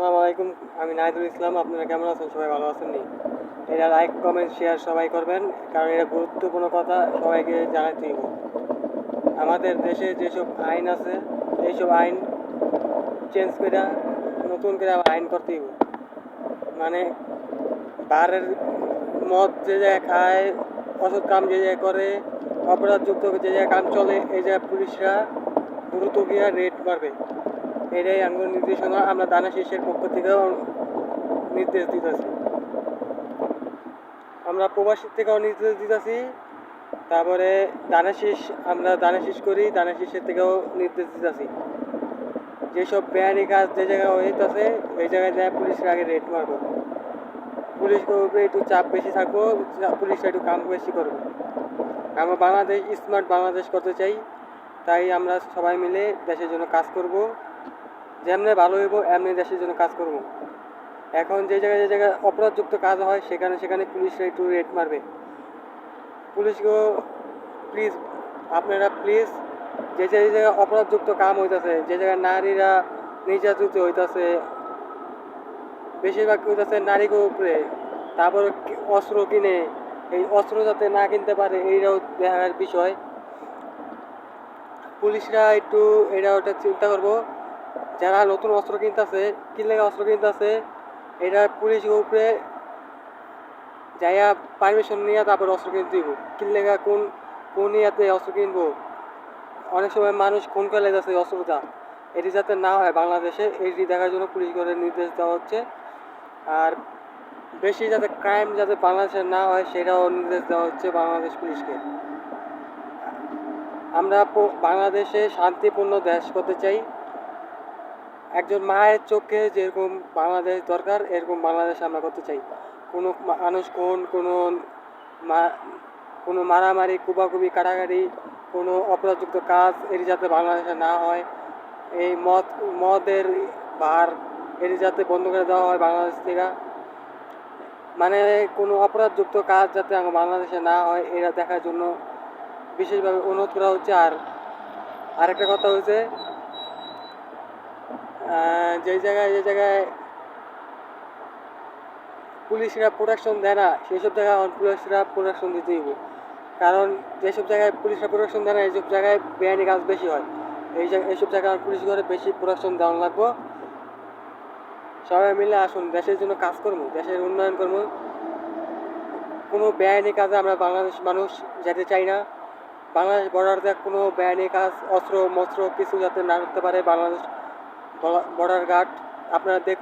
আসসালামু আলাইকুম, আমি নাহিদুল ইসলাম, আপনারা কেমন আছেন? সবাই ভালো আছেন নি? এটা লাইক কমেন্ট শেয়ার সবাই করবেন, কারণ এটা গুরুত্বপূর্ণ কথা, সবাইকে জানাতে দিব আমাদের দেশে যেসব আইন আছে, এইসব আইন চেঞ্জ করে নতুন করে আবার আইন করতে দিব মানে বারের মদ যে জায়গায় খায়, অসৎ কাম যে জায়গায় করে অপরাধযুক্ত যে জায়গায় কাম চলে, এই জায়গায় পুলিশরা দ্রুত গিয়ে রেড মারবে। এটাই আঙ্গুল নির্দেশনা, আমরা দানা শীর্ষের পক্ষ থেকেও নির্দেশ দিতেছি। আমরা প্রবাসীর থেকেও নির্দেশ দিতেছি, তারপরে দানা শীষ আমরা দানা শীষ করি, দানা শীষের থেকেও নির্দেশ দিতেছি। যেসব বেআইনি কাজ যে জায়গায় হইতেছে, ওই জায়গায় যায় পুলিশের আগে রেড মারবো। পুলিশ করবে একটু চাপ বেশি থাকব পুলিশটা একটু কাম বেশি করবে। আমরা বাংলাদেশ, স্মার্ট বাংলাদেশ করতে চাই, তাই আমরা সবাই মিলে দেশের জন্য কাজ করব। যেমনি ভালো হইব, এমনি দেশের জন্য কাজ করব। এখন যে জায়গায় যে জায়গায় অপরাধযুক্ত কাজ হয়, সেখানে সেখানে পুলিশরা একটু রেট মারবে। পুলিশকে প্লিজ আপনারা প্লিজ যে যে জায়গায় অপরাধযুক্ত কাম হইতেছে, যে জায়গায় নারীরা নির্যাতিত হইতাছে, বেশিরভাগ হইতাছে নারীকে উপরে, তারপর অস্ত্র কিনে, এই অস্ত্র যাতে না কিনতে পারে, এইটাও দেখার বিষয়। পুলিশরা একটু এটা ওটা চিন্তা করব যারা নতুন অস্ত্র কিনতেছে, কিনলে অস্ত্র কিনতেছে এটা পুলিশ উপরে যাইয়া পারমিশন নিয়ে তারপর অস্ত্র কিনতে দিব কিনলে কোন কোন ইয়াতে অস্ত্র কিনবো? অনেক সময় মানুষ খুন করে যাচ্ছে অস্ত্রটা। এটি যাতে না হয় বাংলাদেশে, এটি দেখার জন্য পুলিশ করে নির্দেশ দেওয়া হচ্ছে। আর বেশি যাতে ক্রাইম যাতে বাংলাদেশে না হয়, সেটাও নির্দেশ দেওয়া হচ্ছে বাংলাদেশ পুলিশকে। আমরা বাংলাদেশে শান্তিপূর্ণ দেশ করতে চাই। একজন মায়ের চোখে যেরকম বাংলাদেশ দরকার, এরকম বাংলাদেশ আমরা করতে চাই। কোনো মানুষ কোন, কোনো মা, কোনো মারামারি, কুবাকুবি, কাটাকাটি, কোনো অপরাধযুক্ত কাজ, এটি যাতে বাংলাদেশে না হয়। এই মদ, মদের ভার এটি যাতে বন্ধ করে দেওয়া হয় বাংলাদেশ থেকে। মানে কোনো অপরাধযুক্ত কাজ যাতে আমার বাংলাদেশে না হয়, এটা দেখার জন্য বিশেষভাবে অনুরোধ করা হচ্ছে। আর আরেকটা কথা হচ্ছে যেই জায়গায়, যে জায়গায় পুলিশরা প্রোটেকশন দেয় না সেই সব জায়গায় পুলিশরা প্রোটেকশন দিতে হইব কারণ যেসব জায়গায় পুলিশরা প্রোটেকশন দেয় না, এইসব জায়গায় বেআইনি কাজ বেশি হয়। এই জায়গায় এইসব জায়গায় পুলিশ করে বেশি প্রোটেকশন দেওয়া লাগবো। সবাই মিলে আসুন, দেশের জন্য কাজ করব, দেশের উন্নয়ন করব। কোনো বেআইনি কাজে আমরা বাংলাদেশ মানুষ যেতে চাই না। বাংলাদেশ বর্ডারতে কোনো বেআইনি কাজ, অস্ত্র, মস্ত্র কিছু যাতে না করতে পারে বাংলাদেশ। বর্ডার গার্ড আপনারা দেখ